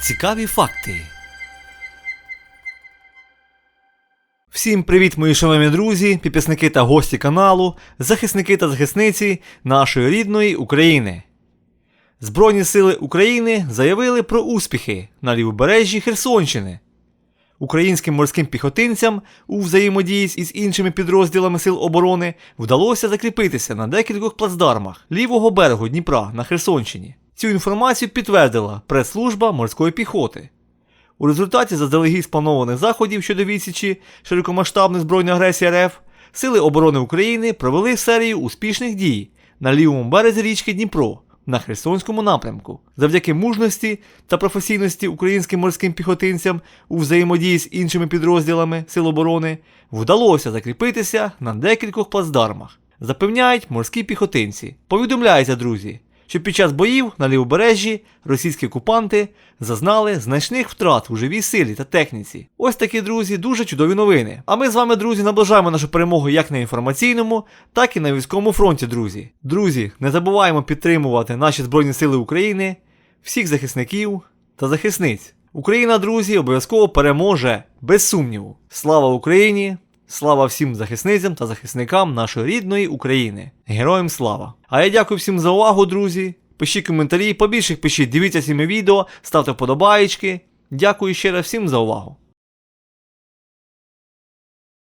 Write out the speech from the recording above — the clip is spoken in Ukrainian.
Цікаві факти. Всім привіт, мої шановні друзі, підписники та гості каналу, захисники та захисниці нашої рідної України. Збройні сили України заявили про успіхи на лівобережжі Херсонщини. Українським морським піхотинцям у взаємодії із іншими підрозділами Сил оборони вдалося закріпитися на декількох плацдармах лівого берегу Дніпра на Херсонщині. Цю інформацію підтвердила прес-служба морської піхоти. У результаті заздалегідь спланованих заходів щодо відсічі широкомасштабної збройної агресії РФ Сили оборони України провели серію успішних дій на лівому березі річки Дніпро на Херсонському напрямку. Завдяки мужності та професійності українським морським піхотинцям у взаємодії з іншими підрозділами Сил оборони вдалося закріпитися на декількох плацдармах. Запевняють морські піхотинці. Повідомляється, друзі, що під час боїв на лівобережжі російські окупанти зазнали значних втрат у живій силі та техніці. Ось такі, друзі, дуже чудові новини. А ми з вами, друзі, наближаємо нашу перемогу як на інформаційному, так і на військовому фронті, друзі. Друзі, не забуваємо підтримувати наші Збройні Сили України, всіх захисників та захисниць. Україна, друзі, обов'язково переможе, без сумніву. Слава Україні! Слава всім захисницям та захисникам нашої рідної України. Героям слава! А я дякую всім за увагу, друзі. Пишіть коментарі, побільше пишіть, дивіться мої відео, ставте вподобаєчки. Дякую ще раз всім за увагу.